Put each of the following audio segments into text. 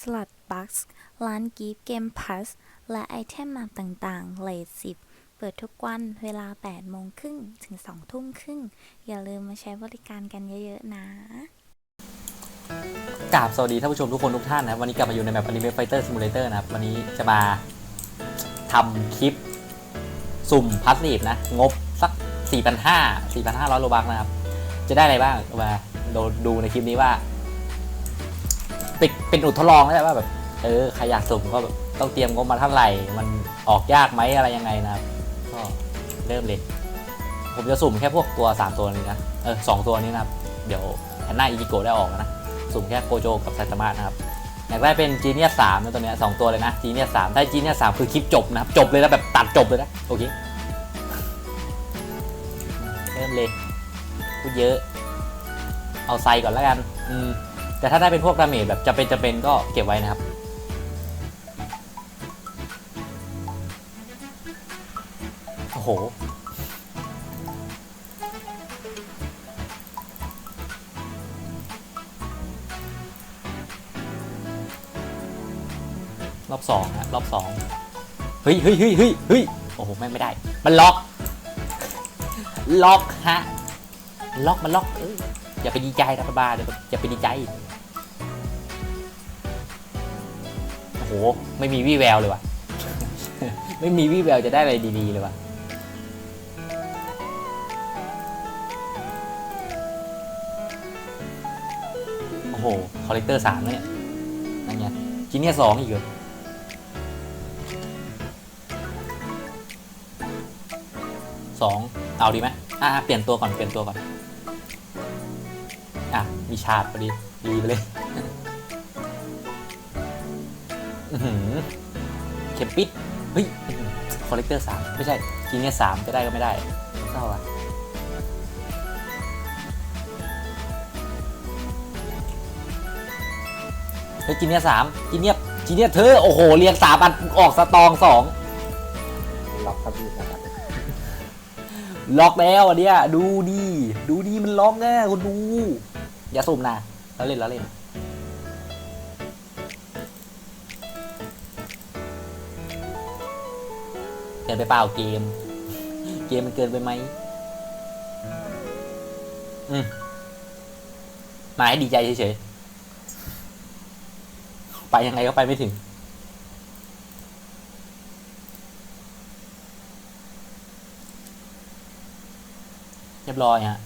สล็อตบัคส์ร้านกิฟต์เกมพ s สและไอเทมมาต่างๆเลทสิบเปิดทุกวันเวลา 8 โมงครึ่งถึง 2 ทุ่มครึ่ง อย่าลืมมาใช้บริการกันเยอะๆนะกราบสวัสดีท่านผู้ชมทุกคนทุกท่านนะครับ วันนี้กลับมาอยู่ในแบบ Anime Fighter Simulator นะครับ วันนี้จะมาทำคลิป สุ่มพัสซีนะ งบสัก 4,500 4,500โลบักนะครับ จะได้อะไรบ้างมาดูในคลิปนี้ว่า เป็นเป็นอุทดลองแล้วว่าแบบ เออใครอยากสุ่มก็แบบต้องเตรียมงบมาเท่าไหร่ มันออกยากไหมอะไรยังไงนะครับ ก็เริ่มเลยผมจะสุ่มแค่พวกตัว 3 ตัวนี้นะ เออสองตัวนี้นะครับ เดี๋ยวแอนนาอิจิโกได้ออกนะ สุ่มแค่โกโจกับไซตามะนะครับ อยากได้เป็นจีเนียสามนะตัวเนี้ยสองตัวเลยนะจีเนียสสามถ้าจีเนียสสามคือคลิปจบนะครับ จบเลยนะแบบตัดจบเลยนะ โอเค เริ่มเลยพูดเยอะ เอาไซก่อนแล้วกัน อืม แต่ถ้าได้เป็นพวกดาเมจแบบจะเป็นจะเป็นก็เก็บไว้นะครับ โอ้โห รอบสองฮะรอบสองเฮ้ยเฮ้ยเฮ้ยเฮ้ยเฮ้ยโอ้โห ไม่ไม่ได้ มันล็อก ล็อกฮะ ล็อกมันล็อกเอยอย่าไปดีใจนะบ้าเดี๋ยวอย่าไปดีใจ โอ้โหไม่มีวี่แววเลยว่ะ ไม่มีวี่แววจะได้อะไรดีๆเลยว่ะโอ้โหคอลเลกเตอร์สามเนี่ยนั่นไงจีเนียสองอีกเหรอสองเอาดีไหมอะเปลี่ยนตัวก่อนเปลี่ยนตัวก่อน อะ มีชาดพอดีดีไปเลย อื้อหือเข็มปิดเฮ้ยคอลเลกเตอร์สามไม่ใช่จีเนียสามจะได้ก็ไม่ได้เศร้าอะเฮ้ยจีเนียสามจีเนียจีเนียเธอโอ้โหเรียงสามอันออกสตองสองล็อกครับพี่นะครับล็อกแล้วอันเนี้ยดูดีดูดีมันล็อกแน่คุณดู อย่าสุ่มนะแล้วเล่นแล้วเล่น กินไปเปล่าเกม เกมมันเกินไปไหมอืมมาให้ดีใจเฉยๆ ไปยังไงก็ไปไม่ถึง เรียบร้อยฮะ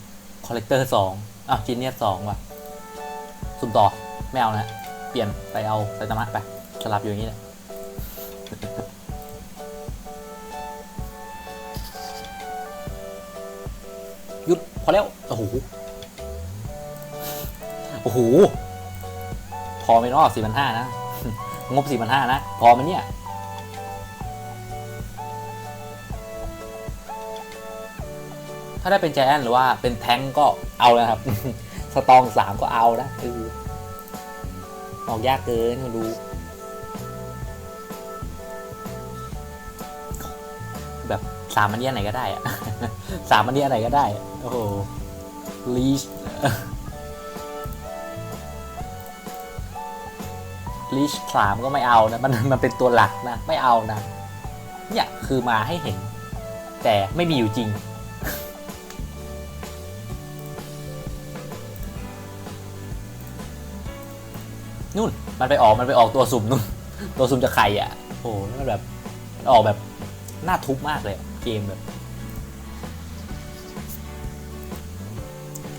คอลเลกเตอร์สองอ้าวจีเนียสสองว่ะ สุ่มต่อ ไม่เอานะ เปลี่ยนไปเอาไซตามะไป สลับอยู่อย่างนี้แหละ พอแล้ว โอ้โห โอ้โห พอไหมเนาะสี่พันห้านะ งบสี่พันห้านะ พอไหมเนี่ย ถ้าได้เป็นแจนหรือว่าเป็นแท้งก็เอาแล้วครับ สตองสามก็เอานะคือออกยากเกินคุณดูแบบสามมันเนียไหนก็ได้อะสามมันเนียไหนก็ได้ โอ้โหลีชลีชสามก็ไม่เอานะ มันมันเป็นตัวหลักนะ ไม่เอานะ เนี่ยคือมาให้เห็น แต่ไม่มีอยู่จริง นู่น มันไปออกมันไปออกตัวสุ่มนู่น ตัวสุ่มจากใครอะ โอ้โหแล้วแบบออกแบบ น่าทุบมากเลย เกมแบบ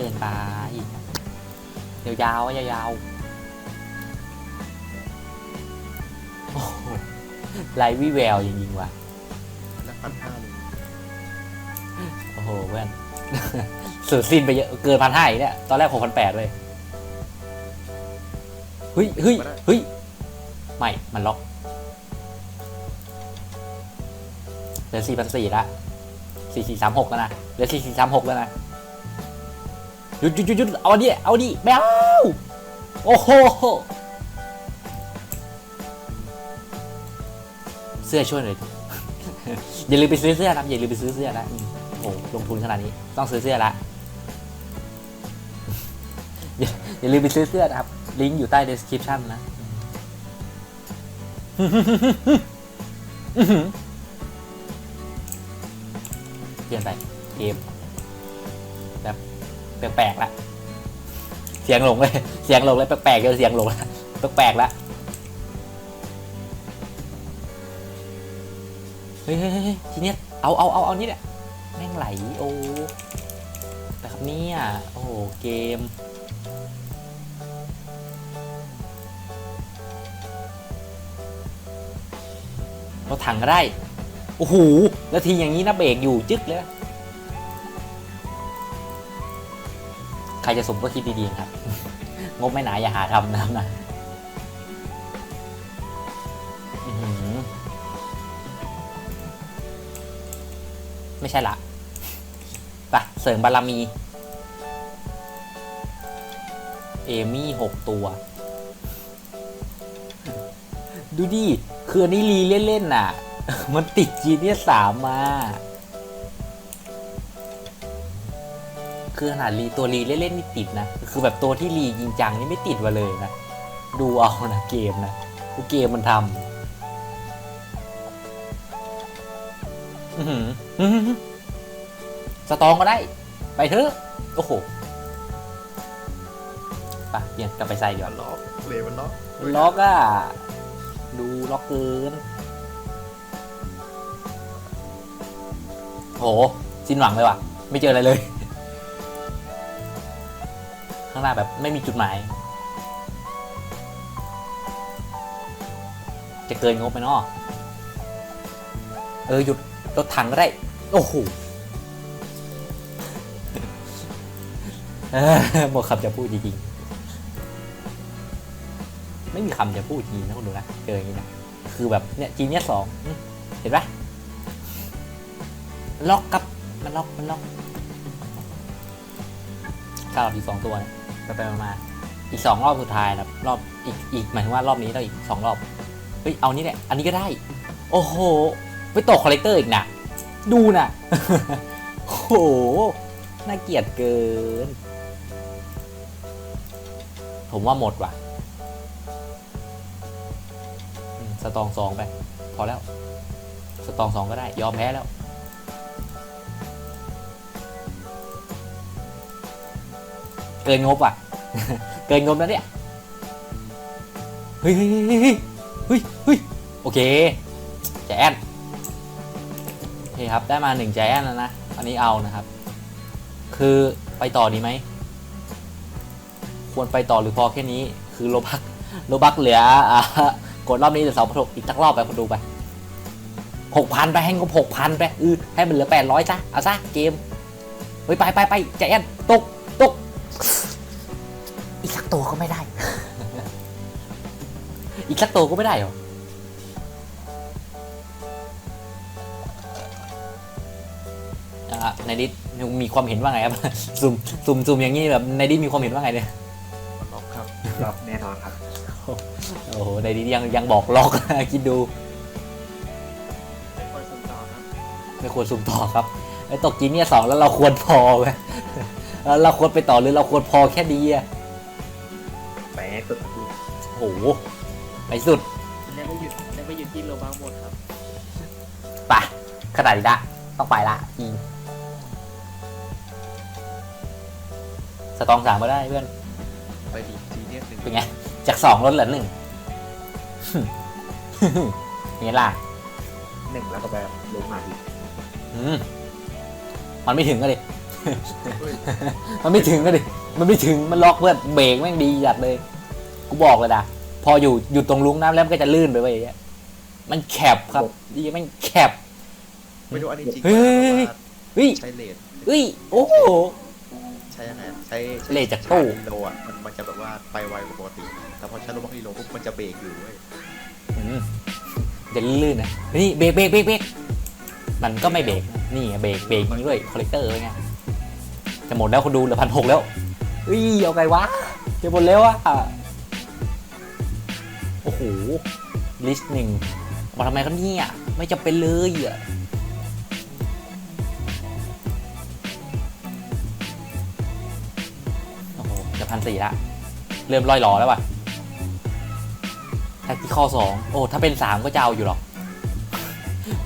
กินไปยาวๆอะยาวๆโอ้โหไรวิแววจริงๆว่ะแล้วพันห้าเลยโอ้โหเพื่อนสูดสิ้นไปเยอะเกินพันห้าอีกเนี่ยตอนแรกหกพันแปดเลยเฮ้ยเฮ้ยเฮ้ยไม่ มันล็อกเหลือสี่พันสี่ละสี่สี่สามหกแล้วนะเหลือสี่สี่สามหกแล้วนะ หยุดหยุดหยุดหยุดเอาดิเอาดิไม่เอาโอ้โหเสื้อช่วยหน่อย อย่าลืมไปซื้อเสื้อนะอย่าลืมไปซื้อเสื้อนะโอ้โหลงทุนขนาดนี้ต้องซื้อเสื้อละอย่าลืมไปซื้อเสื้อนะครับ ลิงก์อยู่ใต้ description นะเปลี่ยนไปเกม แปลกๆละเสียงหลงเลย เสียงหลงเลยแปลกๆเดี๋ยวเสียงหลงละแปลกๆละเฮ้ยเฮ้ยทีเนี้ยเอาเอาเอาเอานี่แหละแม่งไหลโอ้แต่ครับเนี่ยโอ้โเกมเรถถังก็ได้ โอ้โหแล้วทีอย่างนี้นะเบรกอยู่จึ๊กเลย ใครจะสมก็คิดดีๆครับ งบไม่หนาอย่าหาทำนะครับนะไม่ใช่ละไปเสริมบารมี เอมี่หกตัว ดูดิ คืออันนี้รีเล่นๆน่ะ มันติดจีเนียสามมา คือขนาดรีตัวรีเล่นๆนี่ติดนะ คือแบบตัวที่รีจริงจังนี่ไม่ติดมาเลยนะ ดูเอานะเกมนะกูเกมมันทำอื้อหืออื้อหือสตองก็ได้ ไปเถอะ โอ้โหไปเปลี่ยนกลับไปใส่เดี๋ยวมันล็อกเลมันล็อกล็อกอะดูล็อกเกินโหสิ้นหวังเลยว่ะ ไม่เจออะไรเลย ข้างหน้าแบบไม่มีจุดหมาย จะเกินงบไปเนาะเออหยุดรถถังก็ได้ โอ้โหหมดคำจะพูดจริงๆ ไม่มีคำจะพูดจริงนะคุณดูนะ เจออย่างนี้นะ คือแบบเนี่ยจีเนียสองเห็นปะล็อกกับ มันล็อก มันล็อกถ้าเราทีสองตัวนี่ย ไปไปมาอีกสองรอบสุดท้ายนะครับรอบอีกอีกหมายถึงว่ารอบนี้เราอีกสองรอบเฮ้ยเอานี่แหละอันนี้ก็ได้ โอ้โหไปตกคอลเลกเตอร์อีกนะดูนะโอ้โหน่าเกลียดเกิน ผมว่าหมดว่ะสตองสองไป พอแล้ว สตองสองก็ได้ ยอมแพ้แล้ว เกินงบอะ เกินงบแล้วเนี่ยเฮ้ยเฮ้ยเฮ้ยเฮ้ยเฮ้ยเฮ้ยโอเคแจนโอเคครับ ได้มาหนึ่งแจนแล้วนะ อันนี้เอานะครับ คือไปต่อดีไหม ควรไปต่อหรือพอแค่นี้ คือโลบักโลบักเหลืออ่ากดรอบนี้เหลือสองพันหกอีกสักรอบไปคนดูไปหกพันไปให้งบหกพันไปเออให้มันเหลือแปดร้อยจ้ะเอาซะเกมเฮ้ยไปไปไปใจนตก ตกอีกสักตัวก็ไม่ได้ อีกสักตัวก็ไม่ได้เหรออะในดิสมีความเห็นว่าไงครับซุ่มซุ่มซุ่มอย่างนี้แบบในดิสมีความเห็นว่าไงเนี่ยมันล็อกครับล็อกแน่นอนครับโอ้โหในนี้ยังยังบอกล็อกคิดดูไม่ควรสุ่มต่อครับไม่ควรสุ่มต่อครับไอ้ตกจีเนี่ยสองแล้วเราควรพอไหมแล้วเราควรไปต่อหรือเราควรพอแค่ดีอะไป ให้สุดครับพี่โอ้โหไปสุดแล้วไม่หยุดแล้วไม่หยุดที่โลบาหมดครับไปขนาดนี้ละต้องไปละอีสตองสามก็ได้เพื่อนไปดีจีเนียสหนึ่งเป็นไงจากสองลดเหลือหนึ่งเป็นไงล่ะหนึ่งแล้วก็แบบลงมาอีกอืมมันไม่ถึงก็ดิเฮ้ยมันไม่ถึงก็ดิมันไม่ถึงมันล็อกเพื่อนเบรกแม่งดีจัดเลย กูบอกเลยนะพออยู่อยู่ตรงลุงน้ำแล้วมันก็จะลื่นไปเว้ยอย่างเงี้ยมันแคบครับดีแม่งแคบไม่รู้อันนี้จริงเฮ้ยว่าเฮ้ยใช้เลนเฮ้ยโอ้โหใช้ยังไงใช้ใช้เลนจากตู้ชร์จรีโลอะมันมันจะแบบว่าไปไวกว่าปกติแต่พอใช้โลบักรีโลปุ๊บมันจะเบรกอยู่เว้ยอืมจะลื่นๆนะนี่เบรกเบรกเบรกเบรกมันก็ไม่เบรกนะนี่ไงเบรกเบรกนี้ด้วยคอลเลกเตอร์ไงจะหมดแล้วคนดูเหลือพันหกแล้วเฮ้ยเอาไงวะจะหมดแล้วอะโอ้โห ลิสต์หนึ่งมาทำไมกันเนี่ย ไม่จำเป็นเลยอะโอ้โห จะพันสี่ละ เริ่มลอยหลอแล้วว่ะแท็กที่ข้อสองโอ้ ถ้าเป็นสามก็จะเอาอยู่หรอก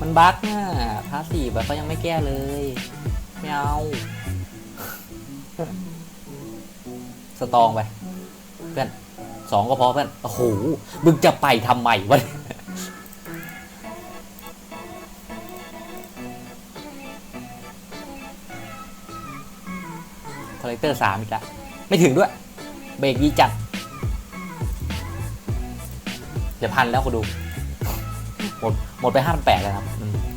มันบั๊กน่ะพาสซีฟแบบก็ยังไม่แก้เลย ไม่เอา สตองไป เพื่อน สองก็พอเพื่อนโอ้โหมึงจะไปทำไมวะคอลเลกเตอร์สามอีกแล้วไม่ถึงด้วย เบรกดีจัดเดี๋ยวพันแล้วก็ดู หมดหมดไปห้าพันแปดแล้วครับ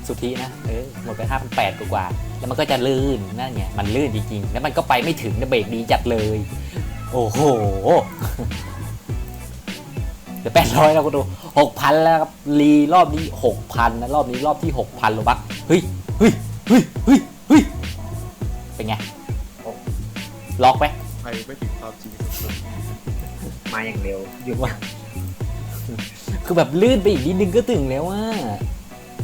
สุทธินะเออหมดไปห้าพันแปดกว่าแล้วมันก็จะลื่นนั่นไงมันลื่นจริงๆ แล้วมันก็ไปไม่ถึงนะเบรกดีจัดเลย โอ้โห เดี๋ยวแปดร้อยแล้วก็ดูหกพันแล้วครับรีรอบนี้หกพันนะรอบนี้รอบที่หกพันโลบักเฮ้ยเฮ้ยเฮ้ยเฮ้ยเฮ้ยเป็นไงล็อกไหมไปไม่ถึงความจริงสุดมาอย่างเร็วหยุดว่าคือแบบลื่นไปอีกนิดนึงก็ถึงแล้วว่า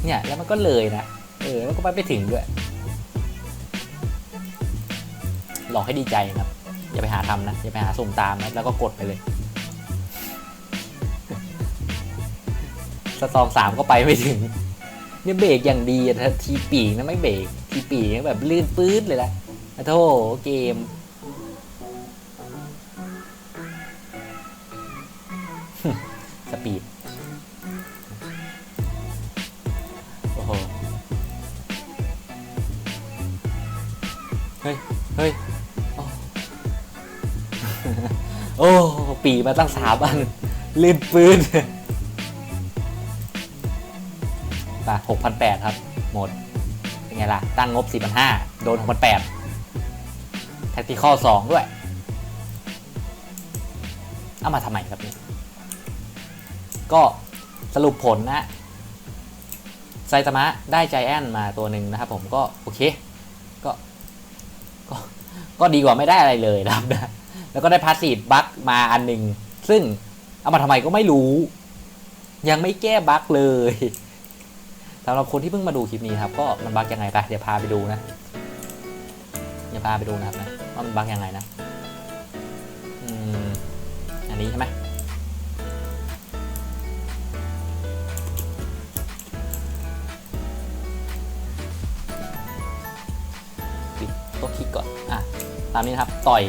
เนี่ยแล้วมันก็เลยนะเออแล้วก็ไปไม่ถึงด้วยหลอกให้ดีใจนะครับ อย่าไปหาทำนะ อย่าไปหาสุ่มตามนะแล้วก็กดไปเลย สตองสามก็ไปไม่ถึงเนี่ยเบรกอย่างดีทีปีกนะไม่เบรกทีปีกแบบลื่นปื้ดเลยละอะโทษเกม สปีด โอ้โห เฮ้ย เฮ้ย โอ้ ปีมาตั้งสามอัน ลื่นปื๊ด 6,800 ครับ หมด เป็นไงล่ะ ตั้งงบ 4,500 โดน 6,800 Tactical 2 ด้วย เอามาทำไมครับนี่ก็สรุปผลนะไซตามะได้ใจแอนมาตัวหนึ่งนะครับผมก็โอเคก็ก็ก็ดีกว่าไม่ได้อะไรเลยนะครับนะแล้วก็ได้พาสซีฟบัคมาอันหนึ่งซึ่งเอามาทำไมก็ไม่รู้ ยังไม่แก้บัคเลย สำหรับคนที่เพิ่งมาดูคลิปนี้ครับก็มันบักยังไงไปเดี๋ยวพาไปดูนะเดี๋ยวพาไปดูนะครับนะว่ามันบักยังไงนะอืมอันนี้ใช่ไหมปิดตัวคลิกก่อนอะตามนี้นะครับต่อย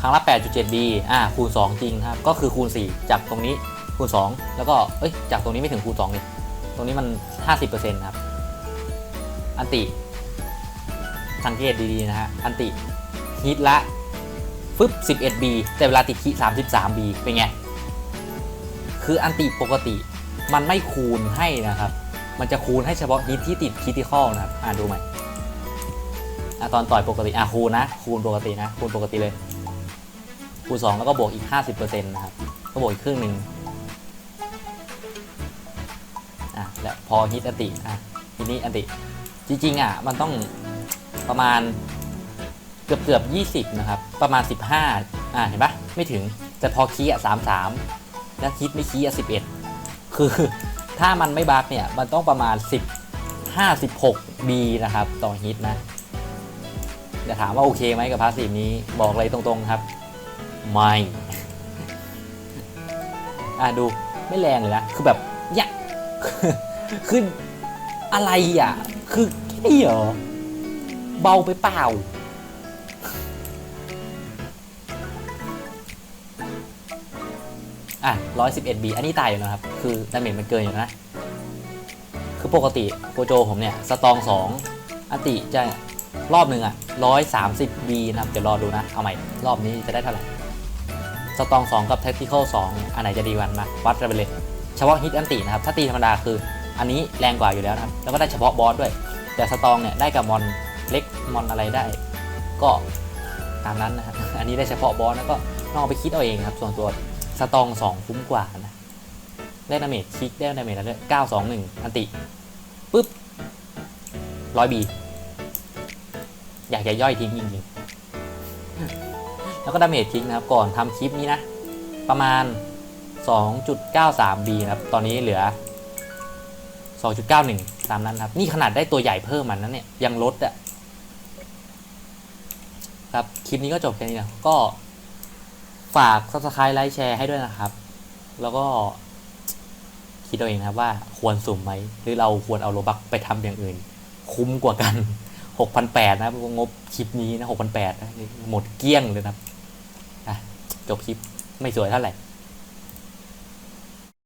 ครั้งละ 8.7B อะคูณ 2 จริงครับ ก็คือคูณ 4 จากตรงนี้คูณ 2 แล้วก็ เอ้ย จากตรงนี้ไม่ถึงคูณ2นี่ตรงนี้มัน 50%ครับ อันติ สังเกตดีๆนะฮะ อันติฮิตละฟึบ 11B แต่เวลาติดคิ 33B เป็นไง คืออันติปกติมันไม่คูณให้นะครับ มันจะคูณให้เฉพาะฮิตที่ติดคิติคอลนะครับ อ่าดูใหม่อะตอนต่อยปกติ อะคูณนะ คูณปกตินะ คูณปกติเลย คูณ2แล้วก็บวกอีก 50%นะครับ ก็บวกอีกครึ่งหนึ่ง แล้วพอฮิตอันติอะทีนี้อันติ จริงๆอะมันต้องประมาณเกือบเกือบ20นะครับ ประมาณ 15อะเห็นปะไม่ถึงแต่พอคีอะ33แล้วฮิตไม่คีอะ11คือถ้ามันไม่บักเนี่ยมันต้องประมาณ 10 56 B นะครับ ต่อฮิตนะจะถามว่าโอเคไหมกับพาสซีฟนี้บอกเลยตรงๆครับ ไม่ อะดูไม่แรงเลยนะ คือแบบเนี่ย คืออะไรอะ คือแค่นี้เหรอ เบาไปเปล่า อะ 111B อันนี้ตายอยู่นะครับ คือดาเมจมันเกินอยู่นะ คือปกติโปรโจผมเนี่ย สตอง2อันติจะรอบหนึ่งอะ130 B นะครับ เดี๋ยวรอดูนะ เอาใหม่ รอบนี้จะได้เท่าไหร่ สตอง2กับ Tactical 2อันไหนจะดีกวันมาวัดกันไปเลย เฉพาะฮิตอันตินะครับ ถ้าตีธรรมดาคือ อันนี้แรงกว่าอยู่แล้วนะครับ แล้วก็ได้เฉพาะบอสด้วย แต่สตองเนี่ยได้กับมอนเล็กมอนอะไรได้ ก็ตามนั้นนะครับอันนี้ได้เฉพาะบอสแล้วก็ลองเอาไปคิดเอาเองครับ ส่วนตัวสตอง2คุ้มกว่านะได้ดาเมจคลิกได้ดาเมจแล้วด้วย921อันติปุ๊บ100บีอยากจะย่อยทิ้งจริงๆ แล้วก็ดาเมจทิ้งนะครับ ก่อนทำคลิปนี้นะ ประมาณ 2.93 B นะครับ ตอนนี้เหลือ 2.91 ตามนั้นครับ นี่ขนาดได้ตัวใหญ่เพิ่มมันนั้นเนี่ย ยังลดอะครับ คลิปนี้ก็จบแค่นี้นะก็ฝาก subscribe ไลค์แชร์ให้ด้วยนะครับ แล้วก็คิดเอาเองนะครับว่าควรสุ่มไหม หรือเราควรเอาโลบักไปทำอย่างอื่น คุ้มกว่ากัน 6,800 นะงบคลิปนี้นะ 6,800นะหมดเกลี้ยงเลยนะครับอะจบคลิปไม่สวยเท่าไหร่